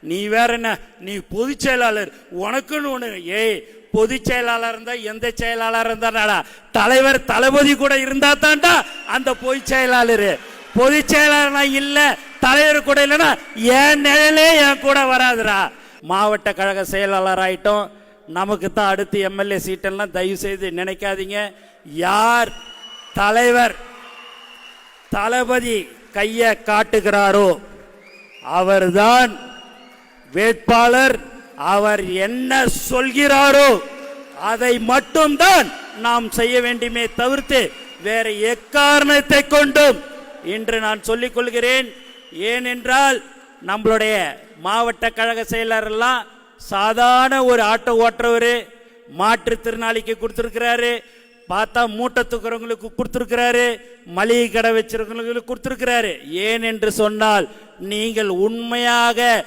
நீ வேற என்ன? நீ பொதுச் செயலாளர். உனக்குன்னு ஒன்று ஏய் பொதுச் செயலாளர் இருந்தா எந்த செயலாளர் இருந்தாடா தலைவர் தளபதி கூட இருந்தா தான்டா அந்த பொதுச் செயலாளர். பொதுச் செயலாளர்னா இல்லை தலைவர் கூட இல்லைன்னா என் நிழலே என் கூட வராதுடா. மாவட்ட கழக செயலாளர் ஆயிட்டோம். நமக்கு தான் அடுத்து எம்எல்ஏ சீட்டெல்லாம் தயவு செய்து நினைக்காதீங்க. யார் தலைவர் தளபதி கையை காட்டுகிறாரோ அவர்தான் வேட்பாளர் அவர் என்ன சொல்கிறாரோ அதை மட்டும்தான் நாம் செய்ய வேண்டுமே தவிர்த்து வேற எக்காரணத்தை கொண்டும் இன்று நான் சொல்லிக் கொள்கிறேன். ஏனென்றால் நம்மளுடைய மாவட்ட கழக செயலர் எல்லாம் சாதாரண ஒரு ஆட்டோ ஓட்டுறவர் மாற்றுத்திறனாளிக்கு கொடுத்துருக்கிறாரு பார்த்தா மூட்டை தூக்குறவங்களுக்கு கொடுத்துருக்கிறாரு மளிகை கடை வச்சிருக்கிறவங்களுக்கு கொடுத்துருக்கிறாரு. ஏன் என்று சொன்னால் நீங்கள் உண்மையாக